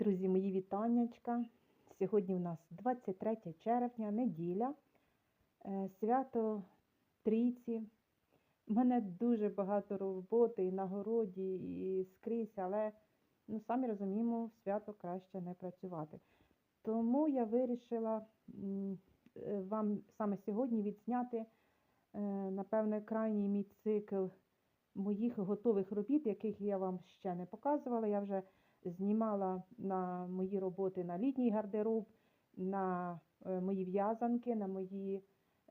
Друзі, мої вітаннячка. Сьогодні у нас 23 червня, неділя, е, свято Трійці. У мене дуже багато роботи і на городі, і скрізь, але ну, самі розуміємо, свято краще не працювати. Тому я вирішила е, вам саме сьогодні відзняти, е, напевне, крайній мій цикл моїх готових робіт, яких я вам ще не показувала. Я вже знімала на мої роботи на літній гардероб, на е, мої в'язанки, на мої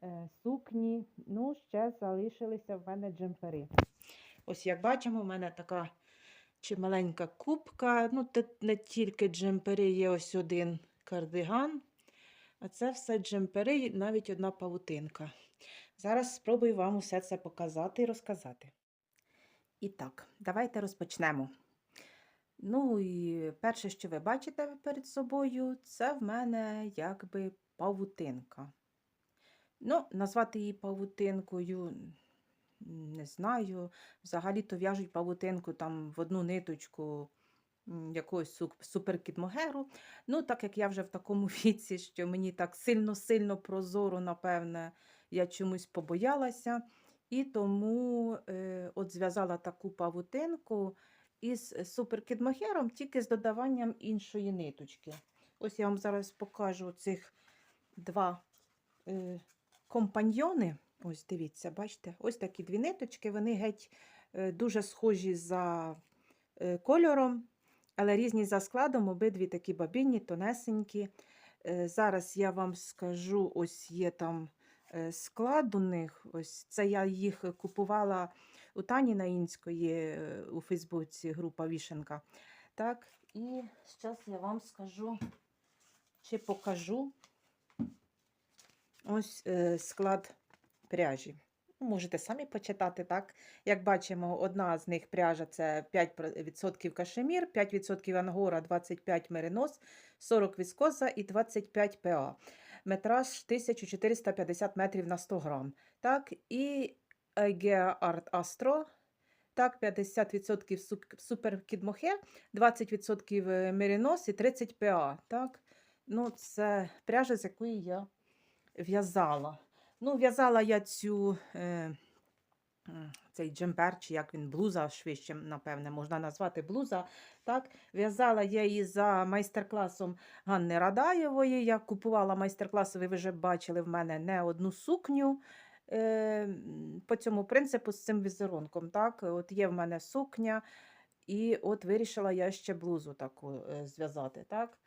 е, сукні. Ну, ще залишилися в мене джемпери. Ось як бачимо, в мене така чималенька кубка. Ну, не тільки джемпери, є ось один кардиган. А це все джемпери, навіть одна павутинка. Зараз спробую вам усе це показати і розказати. І так, давайте розпочнемо. Ну і перше, що ви бачите перед собою, це в мене якби павутинка. Ну, назвати її павутинкою не знаю. Взагалі-то в'яжуть павутинку там в одну ниточку якогось суп- суперкідмогеру. Ну, так як я вже в такому віці, що мені так сильно-сильно прозоро, напевне, я чомусь побоялася. І тому е, от зв'язала таку павутинку із суперкідмогером, тільки з додаванням іншої ниточки. Ось я вам зараз покажу цих два е, компаньйони. Ось дивіться, бачите, ось такі дві ниточки, вони геть е, дуже схожі за е, кольором, але різні за складом, обидві такі бабінні, тонесенькі. Е, Зараз я вам скажу, ось є там е, склад у них. Ось це я їх купувала у Тані Наїнської е, у Фейсбуці, група Вішенка. Так, і зараз я вам скажу чи покажу ось е, склад пряжі. Ну, Можете самі почитати, так? Як бачимо, одна з них пряжа це 5% кашемір, 5% ангора, 25 меринос, 40 віскоза і 25 ПА. Метраж 1450 метрів на 100 грам. Так, і Aegea Art Astro, так, 50% суперкідмохе, супер кідмохе, 20% меринос і 30 ПА. Так? Ну, це пряжа, з якої я в'язала. Ну, в'язала я цю, е, цей джемпер, чи як він, блуза, швидше, напевне, можна назвати блуза. Так? В'язала я її за майстер-класом Ганни Радаєвої. Я купувала майстер-класи, ви вже бачили в мене не одну сукню. Е, по цьому принципу з цим візерунком. Так? От є в мене сукня, і от вирішила я ще блузу таку е, зв'язати. Так?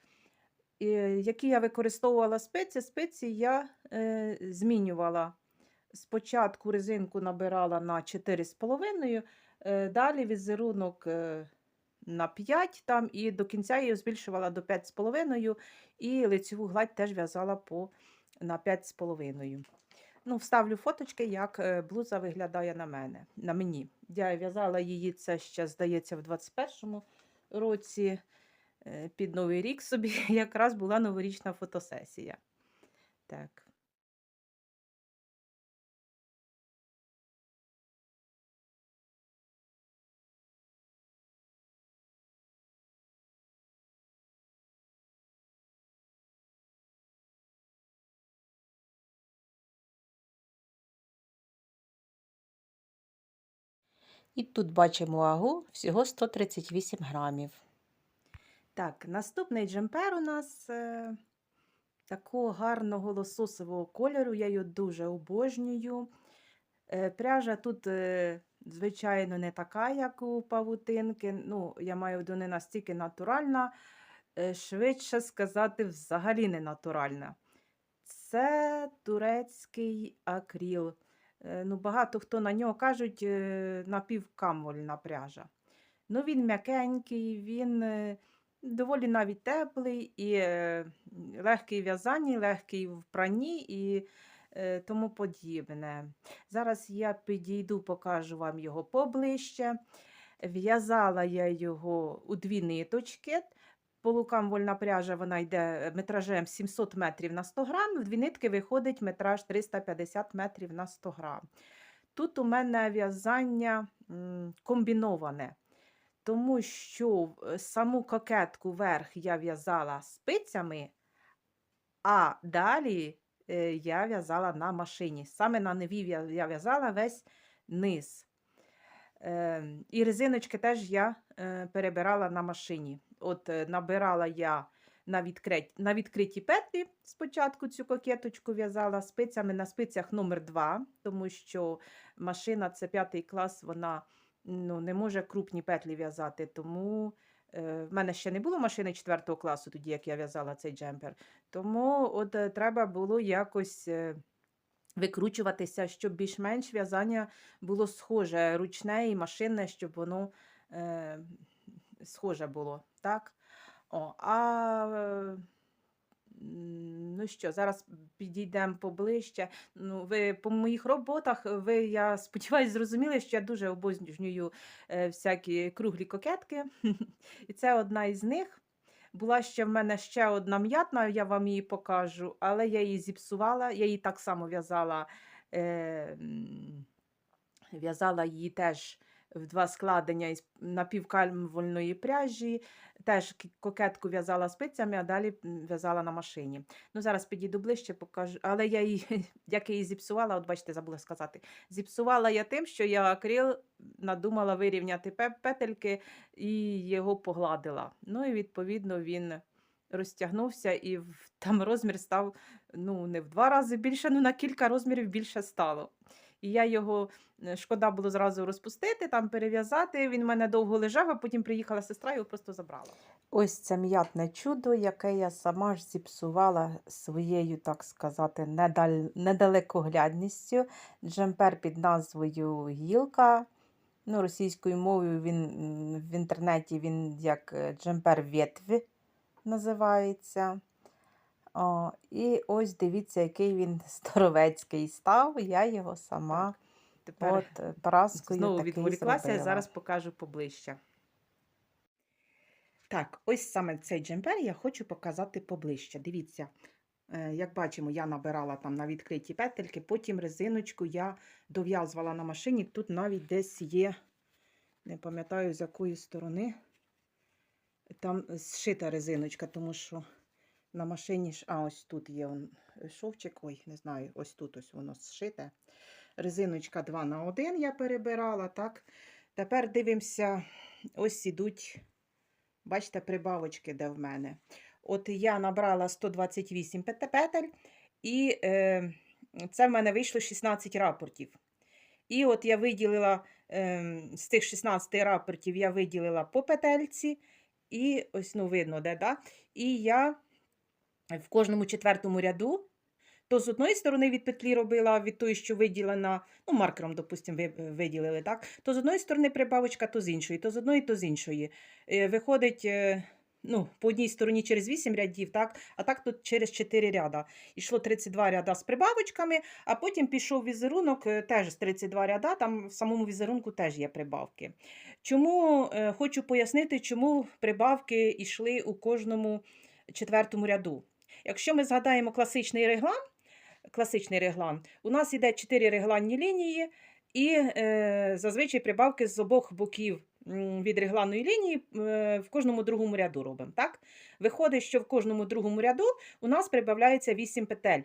І, які я використовувала спеції, спеції я е, змінювала. Спочатку резинку набирала на 4,5, е, далі візерунок е, на 5 там, і до кінця її збільшувала до 5,5 і лицеву гладь теж в'язала по, на 5,5. Ну, вставлю фоточки, як е, блуза виглядає на мене, на мені. Я в'язала її, це ще, здається, в 21-му році під Новий рік собі якраз була новорічна фотосесія. Так. І тут бачимо вагу всього 138 грамів. Так, наступний джемпер у нас е, такого гарного лососового кольору. Я його дуже обожнюю. Е, пряжа тут, е, звичайно, не така, як у павутинки. Ну, я маю виду не настільки натуральна, е, швидше сказати, взагалі не натуральна. Це турецький акріл. Е, ну, багато хто на нього кажуть е, напівкамвольна пряжа. Ну, він м'якенький, він е, доволі навіть теплий і легкий в в'язанні, легкий в пранні і тому подібне. Зараз я підійду, покажу вам його поближче. В'язала я його у дві ниточки. Полукамвольна пряжа вона йде метражем 700 метрів на 100 грам, в дві нитки виходить метраж 350 метрів на 100 грам. Тут у мене в'язання комбіноване. тому що саму кокетку верх я в'язала спицями, а далі е, я в'язала на машині. Саме на неві я в'язала весь низ. Е, і резиночки теж я е, перебирала на машині. От е, набирала я на, відкрит... на відкриті петлі спочатку цю кокеточку в'язала спицями на спицях номер 2 тому що машина це п'ятий клас, вона ну, не може крупні петлі в'язати. Тому е, в мене ще не було машини 4 класу, тоді як я в'язала цей джемпер. Тому от е, треба було якось. Викручуватися, щоб більш-менш в'язання було схоже, ручне і машинне, щоб воно е, схоже було. Так? О, а ну що, зараз підійдемо поближче. Ну, ви по моїх роботах, ви, я сподіваюся, зрозуміли, що я дуже обожнюю е, всякі круглі кокетки. І це одна із них. Була ще в мене ще одна м'ятна, я вам її покажу, але я її зіпсувала. Я її так само в'язала. Е, в'язала її теж в два складення із напівкальмувальної пряжі. Теж кокетку в'язала спицями, а далі в'язала на машині. Ну, зараз підійду ближче, покажу. Але я її, як я її зіпсувала, от бачите, забула сказати. Зіпсувала я тим, що я акрил надумала вирівняти петельки і його погладила. Ну і відповідно він розтягнувся, і там розмір став ну, не в два рази більше, ну на кілька розмірів більше стало. І я його е, шкода було зразу розпустити, там перев'язати. Він в мене довго лежав, а потім приїхала сестра і його просто забрала. Ось це м'ятне чудо, яке я сама ж зіпсувала своєю, так сказати, недаль... недалекоглядністю. Джемпер під назвою Гілка. Ну, російською мовою він в інтернеті він як е, джемпер ветві називається. О, і ось дивіться, який він здоровецький став. Я його сама Тепер от е, праскою знову такий відволіклася, зробила. зараз покажу поближче. Так, ось саме цей джемпер я хочу показати поближче. Дивіться, е, як бачимо, я набирала там на відкриті петельки, потім резиночку я дов'язувала на машині. Тут навіть десь є, не пам'ятаю з якої сторони, там зшита резиночка, тому що на машині а ось тут є он, шовчик, ой, не знаю, ось тут ось воно зшите. Резиночка 2 на 1 я перебирала, так. Тепер дивимося, ось ідуть, бачите, прибавочки, де в мене. От я набрала 128 петель, і е, це в мене вийшло 16 рапортів. І от я виділила е, з тих 16 рапортів, я виділила по петельці, і ось ну видно, де, да? І я в кожному четвертому ряду то з одної сторони від петлі робила від тої, що виділена, ну, маркером, допустимо, ви, виділили, так? То з одної сторони прибавочка, то з іншої, то з одної, то з іншої. Е, Виходить, е, ну, по одній стороні через 8 рядів, так? а так тут через 4 ряда. Ішло 32 ряда з прибавочками, а потім пішов візерунок е, теж з 32 ряда, там в самому візерунку теж є прибавки. Чому е, хочу пояснити, чому прибавки йшли у кожному четвертому ряду. Якщо ми згадаємо класичний реглан, класичний реглан, у нас іде 4 регланні лінії, і е, зазвичай прибавки з обох боків від регланної лінії е, в кожному другому ряду робимо. Так? Виходить, що в кожному другому ряду у нас прибавляється 8 петель.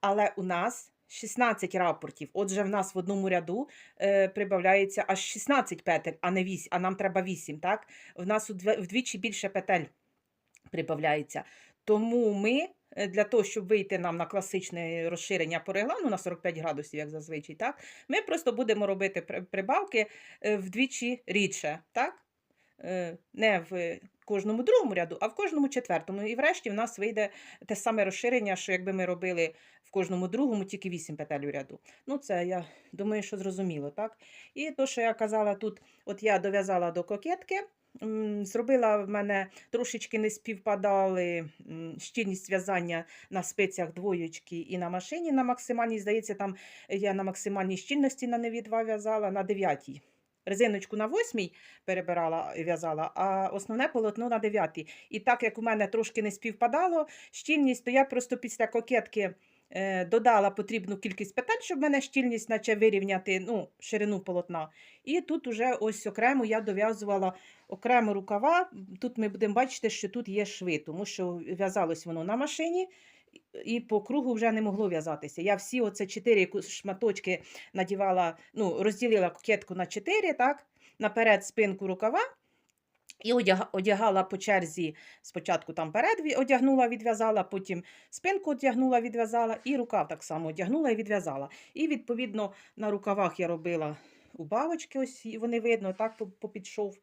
Але у нас 16 рапортів. Отже, в нас в одному ряду е, прибавляється аж 16 петель, а не 8, а нам треба 8. Так? В нас вдвічі більше петель прибавляється. Тому ми е, для того, щоб вийти нам на класичне розширення по реглану на 45 градусів, як зазвичай, так, ми просто будемо робити прибавки е, вдвічі рідше. Так? Е, Не в кожному другому ряду, а в кожному четвертому. І врешті в нас вийде те саме розширення, що якби ми робили в кожному другому тільки 8 петель у ряду. Ну, це я думаю, що зрозуміло, так? І то, що я казала тут, от я дов'язала до кокетки, зробила в мене трошечки не співпадали щільність в'язання на спицях двоєчки і на машині на максимальній. Здається, там я на максимальній щільності на неві 2 в'язала на 9. Резиночку на восьмій перебирала і в'язала, а основне полотно на 9. І так як у мене трошки не співпадало щільність, то я просто після кокетки е, додала потрібну кількість петель, щоб в мене щільність наче вирівняти ну, ширину полотна. І тут уже ось окремо я дов'язувала окремо рукава. Тут ми будемо бачити, що тут є шви, тому що в'язалось воно на машині. І по кругу вже не могло в'язатися. Я всі оце чотири шматочки надівала, ну, розділила кокетку на чотири, так, наперед спинку рукава, і одягала по черзі спочатку там перед одягнула, відв'язала, потім спинку одягнула, відв'язала, і рукав так само одягнула і відв'язала. І відповідно на рукавах я робила убавочки, ось вони видно, так попідшов.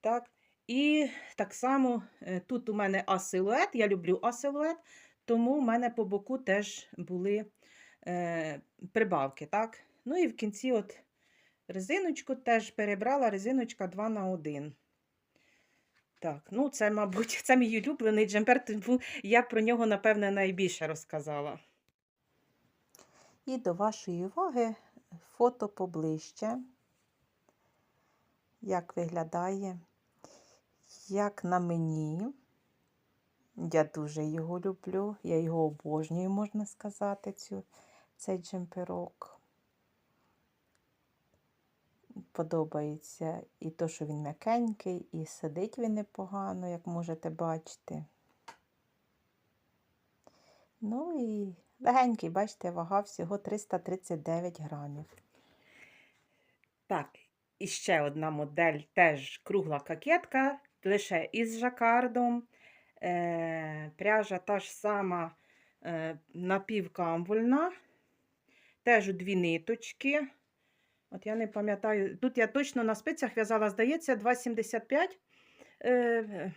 Так. І так само е, тут у мене асилует, я люблю асилует, тому в мене по боку теж були е, прибавки. Так? Ну і в кінці от резиночку теж перебрала резиночка 2 на 1. Так, ну це, мабуть, це мій улюблений джемпер, тому я про нього, напевне, найбільше розказала. І до вашої уваги фото поближче, як виглядає, як на мені. Я дуже його люблю, я його обожнюю, можна сказати, цю, цей джемперок. Подобається і то, що він м'якенький, і сидить він непогано, як можете бачити. Ну і легенький, бачите, вага всього 339 грамів. Так, і ще одна модель, теж кругла кокетка, лише із жакардом. Е, пряжа та ж сама е, напівкамвольна, теж у дві ниточки. От я не пам'ятаю, тут я точно на спицях в'язала, здається, 2,75. Е,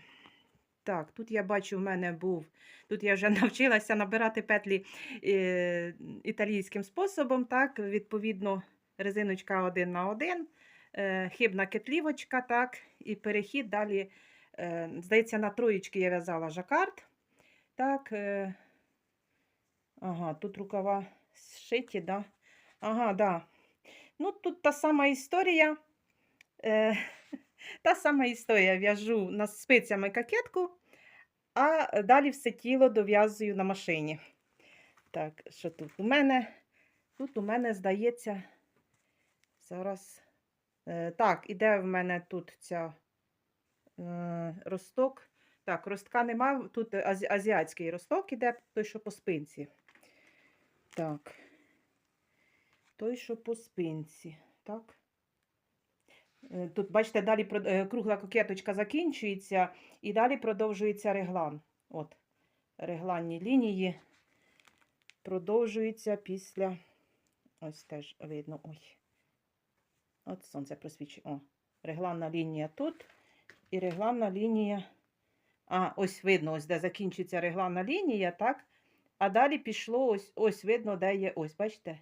так, тут я бачу, в мене був, тут я вже навчилася набирати петлі е, італійським способом, так, відповідно, резиночка один на один, е, хибна кетлівочка, так, і перехід далі, е, здається, на троєчки я в'язала жакард. Так, е, ага, тут рукава зшиті, да? Ага, да. Ну, тут та сама історія. Е, та сама історія. В'яжу на спицями кокетку, а далі все тіло дов'язую на машині. Так, що тут у мене? Тут у мене, здається, зараз. Е, так, іде в мене тут ця е, росток. Так, ростка нема. Тут азі- азіатський росток іде, той, що по спинці. Так. Той, що по спинці. Так. Е, Тут, бачите, далі е, кругла кокеточка закінчується, і далі продовжується реглан. От, регланні лінії продовжуються після. Ось теж видно. Ой. От сонце просвічує. О, регланна лінія тут. І регланна лінія. А, ось видно, ось де закінчується регланна лінія, так? А далі пішло ось, ось видно, де є. Ось, бачите,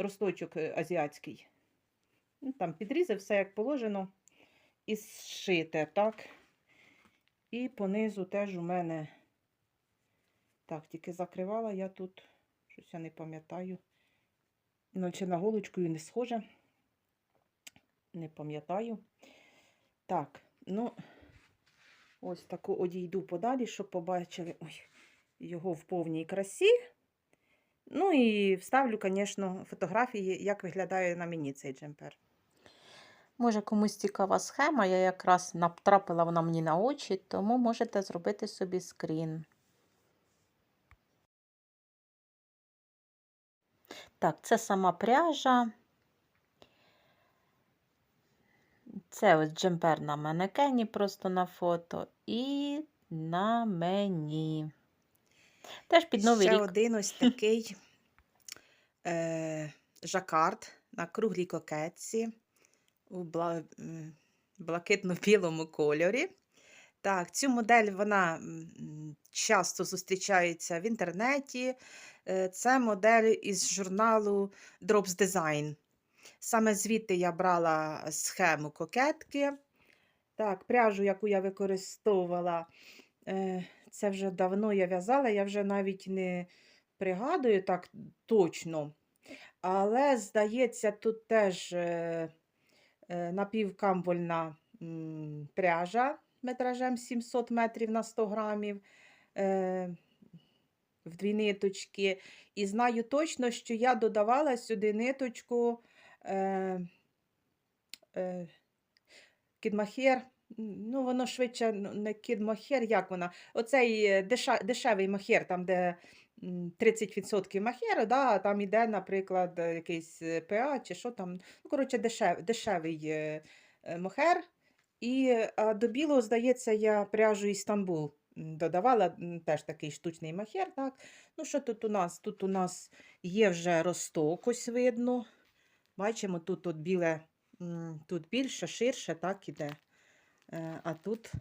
росточок е, азіатський. Ну, там підрізав все як положено. І зшите, так? І понизу теж у мене. Так, тільки закривала я тут, щось я не пам'ятаю. Чи на голочкою не схоже. Не пам'ятаю. Так, ну, ось таку одійду подалі, щоб побачили ой, його в повній красі. Ну і вставлю, звісно, фотографії, як виглядає на мені цей джемпер. Може, комусь цікава схема, я якраз натрапила вона мені на очі, тому можете зробити собі скрін. Так, це сама пряжа. Це ось джемпер на манекені просто на фото. І на мені. Теж під новий Ще рік. один ось такий е, жакард на круглій кокетці у бла, блакитно-білому кольорі. Так, цю модель вона часто зустрічається в інтернеті. Е, Це модель із журналу Drops Design. Саме звідти я брала схему кокетки. Так, пряжу, яку я використовувала, е, це вже давно я в'язала, я вже навіть не пригадую так точно. Але, здається, тут теж е, е, напівкамвольна пряжа метражем 700 метрів на 100 грамів. Е, в дві ниточки. І знаю точно, що я додавала сюди ниточку кідмахер. Ну, воно швидше не кідмахер, як вона? Оцей е, деша, дешевий махер, там, де м, 30% махеру, да, там іде, наприклад, е, якийсь е, ПА чи що там. Ну, коротше, дешев, дешевий мохер. І до білого, здається, я пряжу Істанбул м, додавала, теж такий штучний махер. Так. Ну, що тут у нас? Тут у нас є вже росток, ось видно. Бачимо, тут от біле, тут більше, ширше, так іде. Е, А тут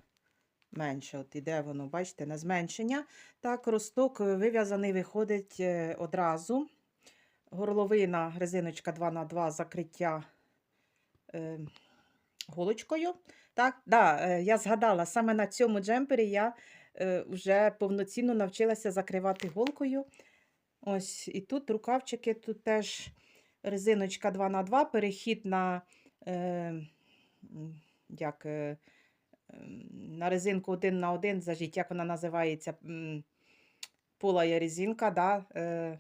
менше. От іде воно, бачите, на зменшення. Так, росток вив'язаний виходить е, одразу. Горловина, резиночка 2х2 закриття е, голочкою. Так, да, е, я згадала, саме на цьому джемпері я е, вже повноцінно навчилася закривати голкою. Ось, і тут рукавчики, тут теж резиночка 2х2, перехід на, е, як, на резинку 1 на 1, зажіть, як вона називається, полая резинка, да, е,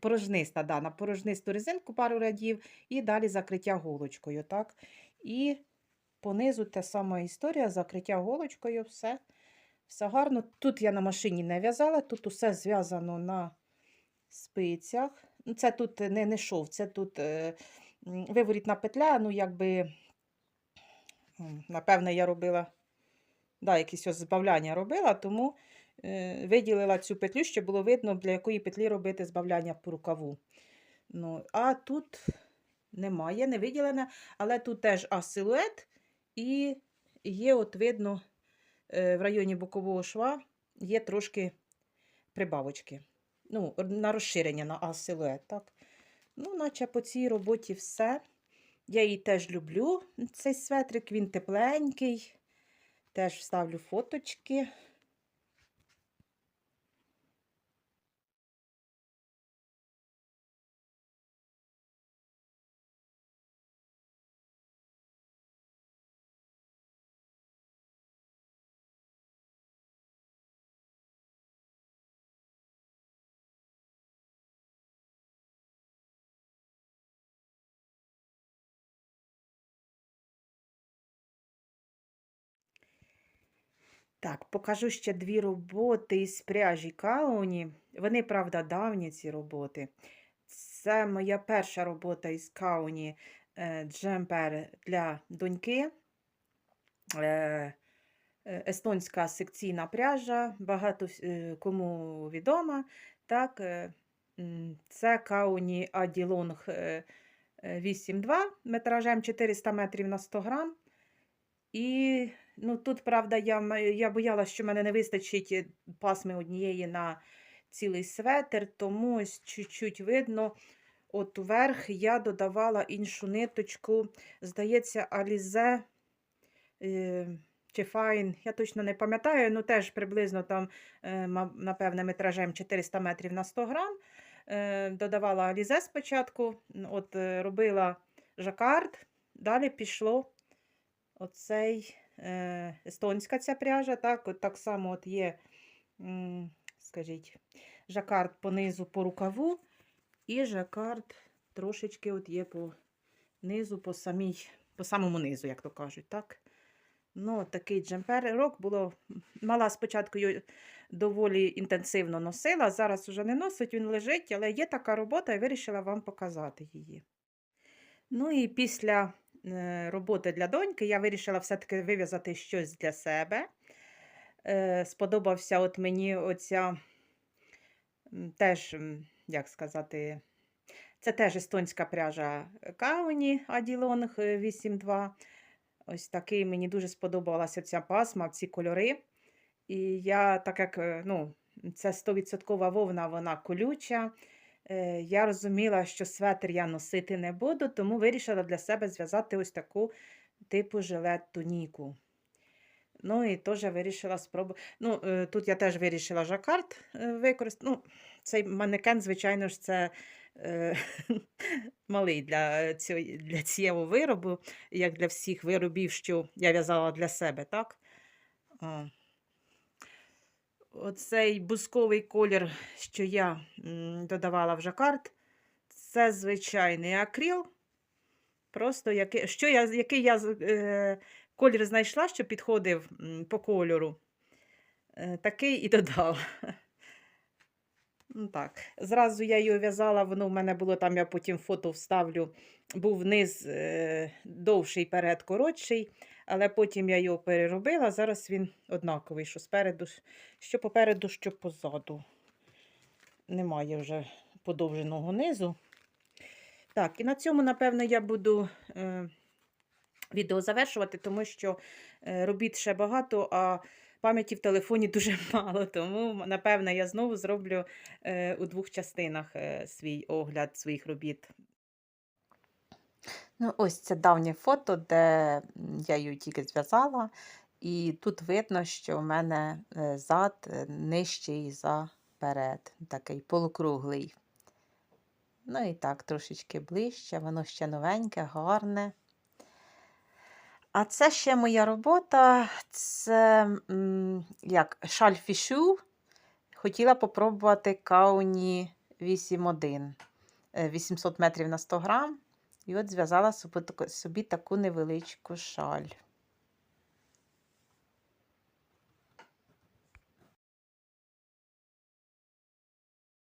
порожниста, да, на порожнисту резинку пару рядів, і далі закриття голочкою. Так? І понизу та сама історія, закриття голочкою, все, все гарно. Тут я на машині не в'язала, тут усе зв'язано на спицях. Ну, Це тут не, не шов, це тут е, виворітна петля, ну якби, напевне, я робила, да, якісь ось збавляння робила, тому е, виділила цю петлю, щоб було видно, для якої петлі робити збавляння по рукаву. Ну, а тут немає, не виділена, але тут теж асилует, і є, от видно, е, в районі бокового шва є трошки прибавочки. Ну, на розширення на А-силует, так? Ну, наче по цій роботі все. Я її теж люблю, цей светрик, він тепленький. Теж вставлю фоточки. Так, покажу ще дві роботи із пряжі Кауні. Вони, правда, давні ці роботи. Це моя перша робота із Кауні е, джемпер для доньки. Е, е, Естонська секційна пряжа, багато кому відома. Так, це Кауні Аділонг 8,2 метражем 400 метрів на 100 грам. І ну, тут, правда, я, я боялася, що в мене не вистачить е, пасми однієї на цілий светр, тому ось чуть-чуть видно. От вверх я додавала іншу ниточку, здається, Alize е, чи Fine, я точно не пам'ятаю, ну теж приблизно там, е, напевне, метражем 400 метрів на 100 грам. Е, Додавала Alize спочатку, от робила жакард, далі пішло оцей естонська ця пряжа, так, от так само от є, скажіть, жакард по низу по рукаву, і жакард трошечки от є по низу, по, самій, по самому низу, як то кажуть. так. Ну, такий джемпер. Рок було, мала спочатку його доволі інтенсивно носила, зараз вже не носить, він лежить, але є така робота і вирішила вам показати її. Ну і після е, роботи для доньки я вирішила все-таки вив'язати щось для себе. Е, Сподобався от мені оця теж, як сказати, це теж естонська пряжа Кауні Аділонг 8.2. Ось такий мені дуже сподобалася ця пасма, ці кольори. І я, так як е, ну, це 100% вовна, вона колюча. Е, Я розуміла, що светр я носити не буду, тому вирішила для себе зв'язати ось таку типу жилет туніку. Ну і теж вирішила спробувати. Ну, е, тут я теж вирішила жакард використати. Ну, цей манекен, звичайно ж, це е, малий для, цього, для цього виробу, як для всіх виробів, що я в'язала для себе, так? Оцей бусковий колір, що я додавала в жакард, це звичайний акрил. Просто який, що я, який я е, колір знайшла, що підходив по кольору, е, такий і додала. Ну, так. Зразу я його в'язала, воно в мене було там, я потім фото вставлю, був низ е, довший, перед коротший, але потім я його переробила. Зараз він однаковий, що спереду, що попереду, що позаду. Немає вже подовженого низу. Так, і на цьому, напевно, я буду е, відео завершувати, тому що е, робіт ще багато, а пам'яті в телефоні дуже мало. Тому, напевно, я знову зроблю е, у двох частинах е, свій огляд своїх робіт. Ну, ось це давнє фото, де я її тільки зв'язала. І тут видно, що в мене е, зад нижчий за перед, такий полукруглий. Ну і так, трошечки ближче, воно ще новеньке, гарне. А це ще моя робота. Це як шальфішу. Хотіла попробувати кауні 8.1. е, 800 метрів на 100 грам. І от зв'язала собі таку невеличку шаль.